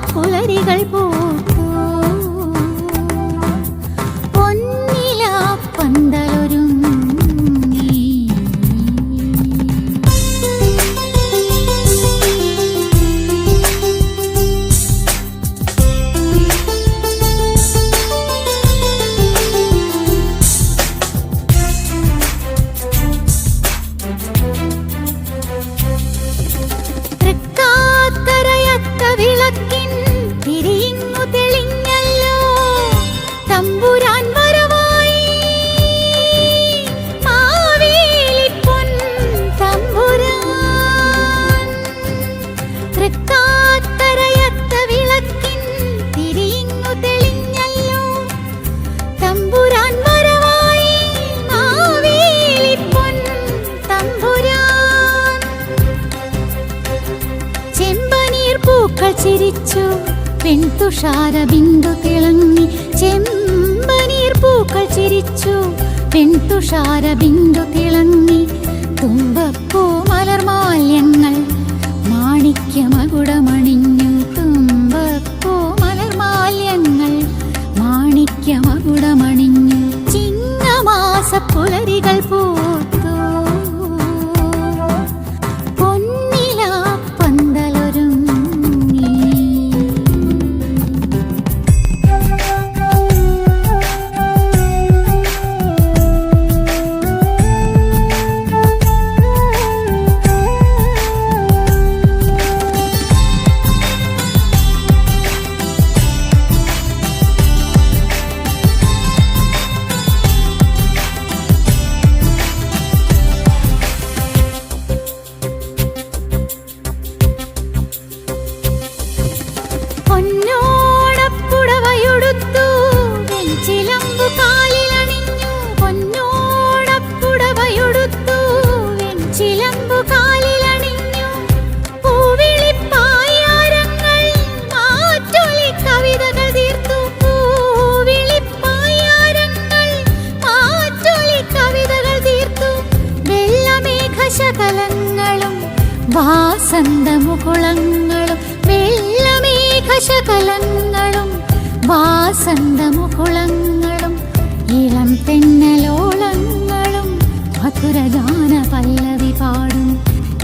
രാസപ്പുലരികൾ പോ തുഷാര ബിന്ദു തിളങ്ങി ചെമ്പനീർ പൂക്കൾ ചിരിച്ചു. പെൺതുഷാര ബിന്ദു തിളങ്ങി തുമ്പപ്പൂ മലർമാല്യങ്ങൾ മാണിക്യമകുടമണി വാസന്തമുകുളങ്ങളും വെള്ളമേഘശകലങ്ങളും വാസന്തമുകുളങ്ങളും ഇളം തെന്നലോളങ്ങളും മധുരഗാന പല്ലവി പാടും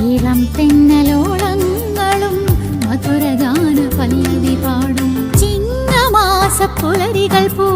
ഇളം തെന്നലോളങ്ങളും മധുരഗാന പല്ലവി പാടും ചിങ്ങമാസ പുലരികൾ പോ